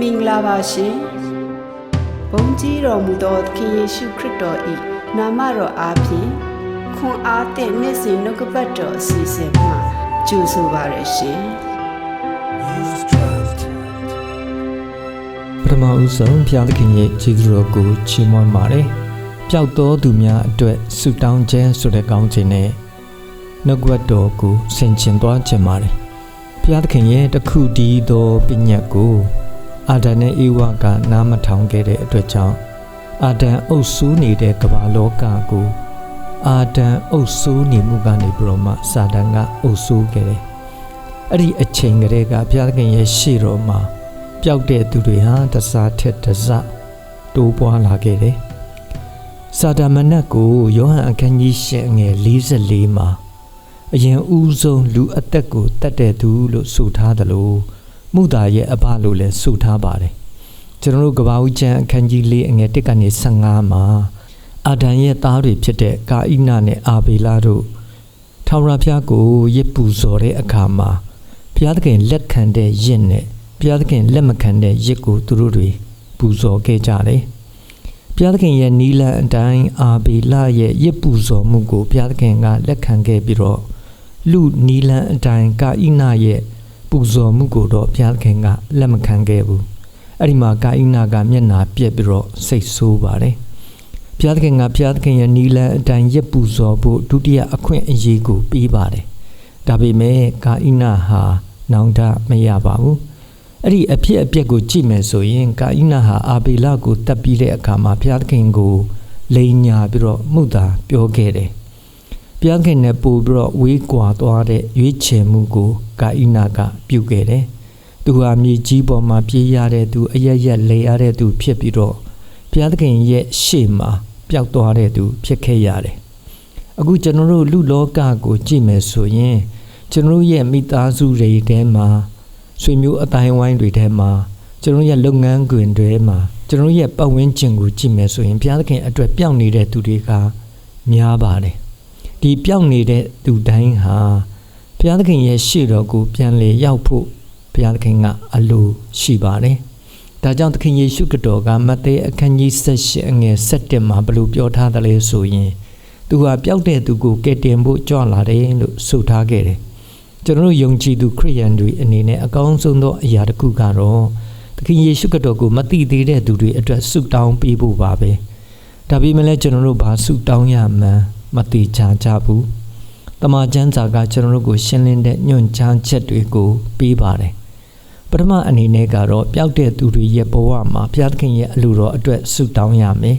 မင်္ဂလာပါရှင်ဘုန်းကြီးတော်မူသောသခင်ယေရှုခရစ်တော်၏နာမတော်အားဖြင့်ခွန်အားသည့်နေ့စဉ်နှုတ်ကပတ်တော်အစီအစဉ်မှာကြိုဆိုပါရရှင်ပထမဦးဆုံးဘုရားသခင်ရဲ့ကျေးဇူးတော်ကိုချီးမွမ်းပါတယ်။ပျောက်သောသူများအတွက်ဆုတောင်းခြင်းဆိုတဲ့ကောင်းခြင်းနဲ့နှုတ်ကပတ်တော်ကိုဆင်ခြင်သွားခြင်းပါတယ်။ဘုရားသခင်ရဲ့တခုတည်းသောပညတ်ကို အာဒံနဲ့ဧဝကနားမထောင်ခဲ့တဲ့အတွက်ကြောင့်အာဒံအုပ်စိုးနေတဲ့ကမ္ဘာလောကကိုအာဒံအုပ်စိုးနေမှုကနေပြီးတော့မှစာတန်ကအုပ်စိုးခဲ့တယ်။အဲ့ဒီအချိန်ကလေးကဘုရားသခင်ရဲ့ရှေ့တော်မှာပျောက်တဲ့သူတွေဟာတစားထက်တစတိုးပွားလာခဲ့တယ်။စာတမဏတ်ကိုယောဟန်အခန်းကြီး၈အငယ်44မှာအရင်ဦးဆုံးလူအသက်ကိုတတ်တဲ့သူလို့ဆိုထားတယ်လို့ မုသာရဲ့အဘလို့လည်းဆိုထားပါတယ်။ကျွန်တော်တို့ကဘာဦးကျမ်းအခန်းကြီး၄အငယ်၁ကနေ15မှာအာဒံရဲ့သားတွေဖြစ်တဲ့ကာဣနနဲ့အာဘေလတို့ထာဝရဘုရားကိုရစ်ပူဇော်တဲ့အခါမှာဘုရားသခင်လက်ခံတဲ့ရင့်နဲ့ဘုရားသခင်လက်မခံတဲ့ရစ်ကိုသူတို့တွေပူဇော်ခဲ့ကြတယ်။ဘုရားသခင်ရဲ့နီလန်အတိုင်းအာဘီလရဲ့ရစ်ပူဇော်မှုကိုဘုရားသခင်ကလက်ခံခဲ့ပြီးတော့လူနီလန်အတိုင်းကာဣနာရဲ့ ပူဇော်မှုကိုတော့ဘုရားသခင်ကလက်မခံခဲ့ဘူး။အဲ့ဒီမှာကာဣနာကမျက်နာပြက်ပြီးတော့စိတ်ဆိုးပါတယ်။ဘုရားသခင်ကဘုရားသခင်ရဲ့နီလန်အတိုင်းရစ်ပူဇော်ဖို့ဒုတိယအခွင့်အရေးကိုပေးပါတယ်။ဒါပေမဲ့ကာဣနာဟာနောင်တမရပါဘူး။အဲ့ဒီအဖြစ်အပျက်ကိုကြည့်မယ်ဆိုရင်ကာဣနာဟာအာဘေလကိုတတ်ပြီးတဲ့အခါမှာဘုရားသခင်ကိုလိန်ညာပြီးတော့မှုသာပြောခဲ့တယ်။ဘုရားသခင်နဲ့ပို့ပြီးတော့ဝေးကွာသွားတဲ့ရွေးချယ်မှုကို ကာဣနာကပြုခဲ့တယ်။သူဟာမြေကြီးပေါ်မှာပြေးရတဲ့သူအရရက်လဲရတဲ့သူဖြစ်ပြီးတော့ဘုရားသခင်ရဲ့ရှေ့မှာပျောက်သွားတဲ့သူဖြစ်ခဲ့ရတယ်။အခုကျွန်တော်တို့လူလောကကိုကြည့်မယ်ဆိုရင်ကျွန်တော်တို့ရဲ့မိသားစုတွေထဲမှာဆွေမျိုးအတိုင်းဝိုင်းတွေထဲမှာကျွန်တော်ရဲ့လုပ်ငန်းခွင်တွေမှာကျွန်တော်ရဲ့ပတ်ဝန်းကျင်ကိုကြည့်မယ်ဆိုရင်ဘုရားသခင်အတွက်ပျောက်နေတဲ့သူတွေကများပါတယ်ဒီပျောက်နေတဲ့သူတိုင်းဟာဘု ရားသခင်ရဲ့ရှေ့တော်ကိုပြန်လေရောက်ဖို့ဘုရားသခင်ကအလိုရှိပါတယ်ဒါကြောင့်သခင်ယေရှုခရစ်တော်ကမဿဲအခန်းကြီး7အငယ်7မှာဘလို့ပြောထားတယ်လဲဆိုရင်သူဟာပျောက်တဲ့သူကိုကယ်တင်ဖို့ကြွလာတယ်လို့ဆိုထားခဲ့တယ်ကျွန်တော်တို့ယုံကြည်သူခရိယန်တွေအနေနဲ့အကောင်းဆုံးသောအရာတစ်ခုကတော့သခင်ယေရှုခရစ်တော်ကိုမသိသေးတဲ့သူတွေအတွက်ဆုတောင်းပေးဖို့ပါပဲဒါပေမဲ့လည်းကျွန်တော်တို့ဘာဆုတောင်းရမှန်းမသိချာကြဘူး တမန်ကျမ်းစာကကျွန်တော်တို့ကိုရှင်းလင်းတဲ့ညွှန်ကြားချက်တွေကိုပေးပါတယ်ပထမအနေနဲ့ကတော့ပျောက်တဲ့သူတွေရဲ့ဘဝမှာဘုရားသခင်ရဲ့အလိုတော်အတွက်ဆုတောင်းရမယ်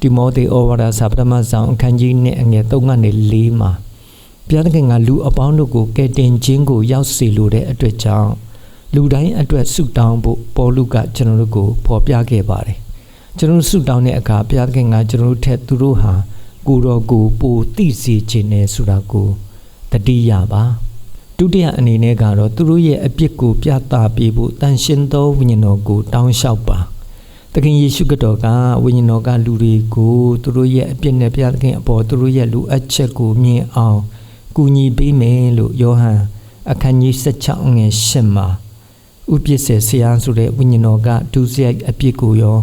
ဒီမောသေဩဝါဒစာပထမဆောင်အခန်းကြီး1အငယ်3ကနေ4မှာဘုရားသခင်ကလူအပေါင်းတို့ကိုကယ်တင်ခြင်းကိုရောက်စေလိုတဲ့အတွက်ကြောင့်လူတိုင်းအတွက်ဆုတောင်းဖို့ပေါ်လူကကျွန်တော်တို့ကိုဖော်ပြခဲ့ပါတယ်ကျွန်တော်တို့ဆုတောင်းတဲ့အခါဘုရားသခင်ကကျွန်တော်တို့ထက်သူတို့ဟာ ကိုယ်တော်ကိုပိုသိစေခြင်းနဲ့ဆိုတာကိုတတိယပါဒုတိယအနေနဲ့ကတော့သူတို့ရဲ့အပြစ်ကိုပြသပေးဖို့တန်ရှင်းသောဝိညာဉ်တော်ကိုတောင်းလျှောက်ပါသခင်ယေရှုခရစ်တော်ကဝိညာဉ်တော်ကလူတွေကိုသူတို့ရဲ့အပြစ်နဲ့ဘုရားသခင်အပေါ်သူတို့ရဲ့လူအပ်ချက်ကိုမြင်အောင်ကူညီပေးမယ်လို့ယောဟန်အခန်းကြီး16ငယ်8မှာဥပစ္စေဆရာဆိုတဲ့ဝိညာဉ်တော်ကဒုစရိုက်အပြစ်ကိုရော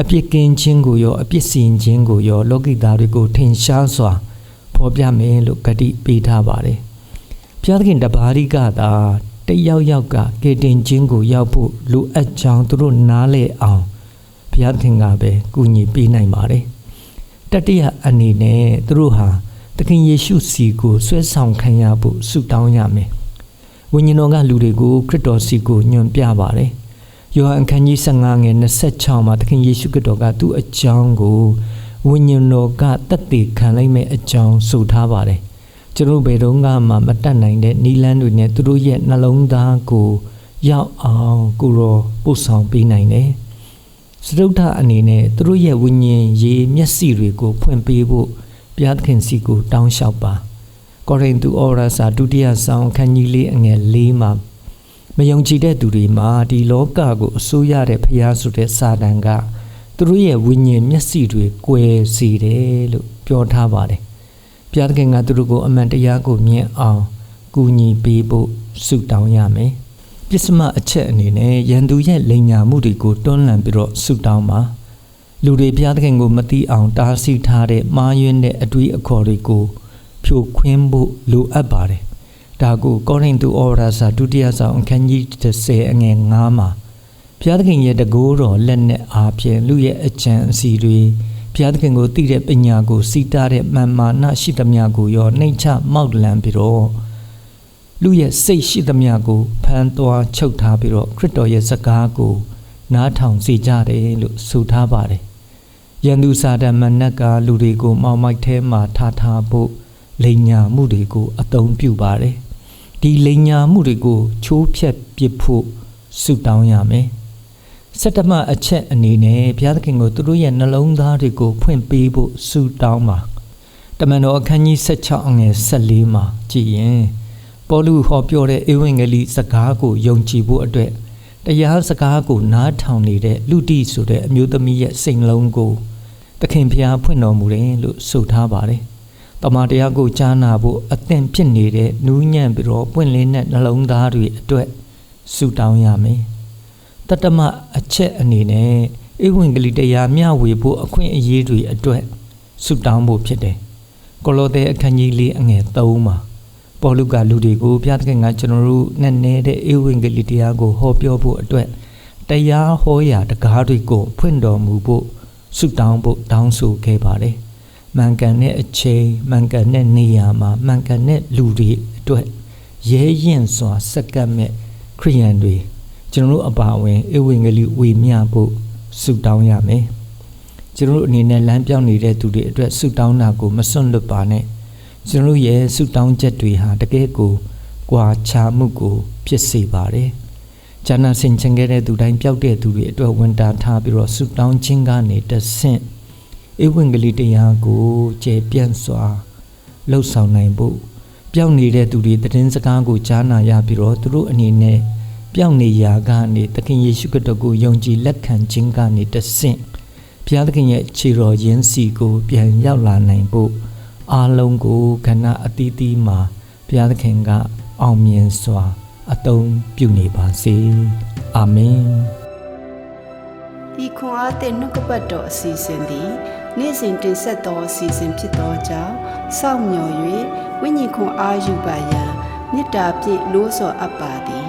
အပြစ်ကင်းခြင်းကိုရောအပြစ်စီရင်ခြင်းကိုရောလောကိသားတွေကိုထင်ရှားစွာဖော်ပြမယ်လို့ဂတိပေးထားပါတယ်။ဘုရားသခင်တပါးရိကသာတယောက်ယောက်ကကေတင်ခြင်းကိုရောက်ဖို့လိုအပ်ကြောင်းသူတို့နားလဲအောင်ဘုရားသခင်ကပဲကူညီပေးနိုင်ပါတယ်။တတိယအနေနဲ့သူတို့ဟာသခင်ယေရှုစီကိုဆွဲဆောင်ခံရဖို့ဆုတောင်းရမယ်။ဝိညာဉ်တော်ကလူတွေကိုခရစ်တော်စီကိုညွှန်ပြပါတယ်။ ယောဟန်အခန်းကြီး15ငယ်26မှာသခင်ယေရှုခရစ်တော်ကသူ့အကြောင်းကိုဝိညာဉ်တော်ကတတ်သိခံလိုက်မဲ့အကြောင်းဆိုထားပါတယ်။ကျွန်တော်ဘယ်တော့မှမတတ်နိုင်တဲ့နီလန်းတွေနဲ့သူတို့ရဲ့နှလုံးသားကိုရောက်အောင်ကိုရောပို့ဆောင်ပေးနိုင်တယ်။စတုထအနေနဲ့သူတို့ရဲ့ဝိညာဉ်ရေးမျက်စိတွေကိုဖွင့်ပေးဖို့ဘုရားသခင်စီကိုတောင်းလျှောက်ပါ ကောရိန္သုဩရစာဒုတိယဆောင်အခန်းကြီးလေးအငယ်၄မှာ မယုံကြည်တဲ့သူတွေမှာဒီလောကကိုအစိုးရတဲ့ဘုရားဆိုတဲ့စာတန်ကသူတို့ရဲ့ဝိညာဉ်မျက်စိတွေကွယ်စေတယ်လို့ပြောထားပါတယ်ဘုရားသခင်ကသူတို့ကိုအမှန်တရားကိုမြင်အောင်ကူညီပေးဖို့ဆုတောင်းရမယ်ဘပစ္စမအချက်အနေနဲ့ရန်သူရဲ့လိန်ညာမှုတွေကိုတွန်းလှန်ပြီးတော့ဆုတောင်းပါလူတွေဘုရားသခင်ကိုမသိအောင်တားဆီးထားတဲ့မှားယွင်းတဲ့အတွေးအခေါ်တွေကိုဖြိုခွင်းဖို့လိုအပ်ပါတယ် ဒါကိုကောရိန္သုဩဝါဒစာဒုတိယဆောင်အခန်းကြီး30အငယ်9မှာဘုရားသခင်ရဲ့တကိုးတော်လက်နဲ့အားဖြင့်လူရဲ့အကြံအစီတွေဘုရားသခင်ကိုသိတဲ့ပညာကိုစီးတားတဲ့မာမာနရှိသမျှကိုရောနှိမ်ချမောက်လန့်ပြီးတော့လူရဲ့စိတ်ရှိသမျှကိုဖန်သွားချုပ်ထားပြီးတော့ခရစ်တော်ရဲ့စကားကိုနားထောင်စေကြတယ်လို့ဆိုထားပါတယ်။ယန္တုစာဒမနက်ကလူတွေကိုမောင်မိုက်ထဲမှာထားထားဖို့လိန်ညာမှုတွေကိုအသုံးပြုပါတယ်။ ဒီလိန်ညာမှုတွေကိုချိုးဖျက်ပစ်ဖို့ဆုတောင်းရမယ်။စတ္တမအချက်အနေနဲ့ဘုရားသခင်ကိုသူတို့ရဲ့နှလုံးသားတွေကိုဖွင့်ပေးဖို့ဆုတောင်းပါ။တမန်တော်အခန်းကြီး16အငယ်14မှာကြည်ရင်ပေါလုဟောပြောတဲ့ဧဝံဂေလိစကားကိုယုံကြည်ဖို့အတွက်တရားစကားကိုနားထောင်နေတဲ့လူတိဆိုတဲ့အမျိုးသမီးရဲ့စိတ်နှလုံးကိုသခင်ဖျားဖွင့်တော်မူတယ်လို့ဆိုထားပါတယ်။ တမန်တရားကိုကြားနာဖို့အသင့်ဖြစ်နေတဲ့နူးညံ့ပြီးတော့ပွင့်လင်းတဲ့နှလုံးသားတွေအတွက်ဆုတောင်းရမယ်။တတမအချက်အနေနဲ့ဧဝံဂေလိတရားမျှဝေဖို့အခွင့်အရေးတွေအတွက်ဆုတောင်းဖို့ဖြစ်တယ်။ကိုလိုသဲအခန်းကြီးလေးအငယ်3မှာပေါ်လူကလူတွေကိုဘုရားသခင်ကကျွန်တော်တို့နဲ့နေတဲ့ဧဝံဂေလိတရားကိုဟောပြောဖို့အတွက်တရားဟောရာတကားတွေကိုဖွင့်တော်မူဖို့ဆုတောင်းဖို့တောင်းဆိုခဲ့ပါတယ်။ မှန်ကန်တဲ့အချိန်မှန်ကန်တဲ့နေရာမှာမှန်ကန်တဲ့လူတွေအတွက်ရဲရင်စွာစက္ကပ်မဲ့ခရိယန်တွေကျွန်တော်တို့အပါအဝင်ဧဝံဂေလိဝေမျှဖို့ဆုတောင်းရမယ်။ကျွန်တော်တို့အနေနဲ့လမ်းပြောင်းနေတဲ့သူတွေအတွက်ဆုတောင်းတာကိုမစွန့်လွတ်ပါနဲ့။ကျွန်တော်ရဲ့ဆုတောင်းချက်တွေဟာတကယ်ကိုကြွာချမှုကိုဖြစ်စေပါတယ်။ဈာနာဆင်ခြင်ခဲ့တဲ့သူတိုင်းပျောက်တဲ့သူတွေအတွက်ဝန်တာထားပြီးတော့ဆုတောင်းခြင်းကနေတဆင့် ဧဝံဂေလိတရားကိုကျေပြန့်စွာလှုပ်ဆောင်နိုင်ဖို့ပျောက်နေတဲ့သူတွေသတင်းစကားကိုကြားနာရပြီးတော့သူတို့အနေနဲ့ပျောက်နေရာကနေသခင်ယေရှုခရစ်တော်ကိုယုံကြည်လက်ခံခြင်းကနေတဆင့်ဘုရားသခင်ရဲ့ခြေတော်ရင်းစီကို ပြန်ရောက်လာနိုင်ဖို့အားလုံးကိုခဏအသီးသီးမှာဘုရားသခင်က အောင်မြင်စွာ အသုံးပြုနေပါစေအာမင်ဤခွန်အားသည့်နှုတ်ကပတ်တော်အစီအစဉ်သည် နေ့စဉ်တင်ဆက်သောအစီအစဉ်ဖြစ်သောကြောင့်စောင့်မျှော်၍ဝိညာဉ်ခွန်အားယူပါရန်မေတ္တာဖြင့်လို့ဆော်အပ်ပါသည်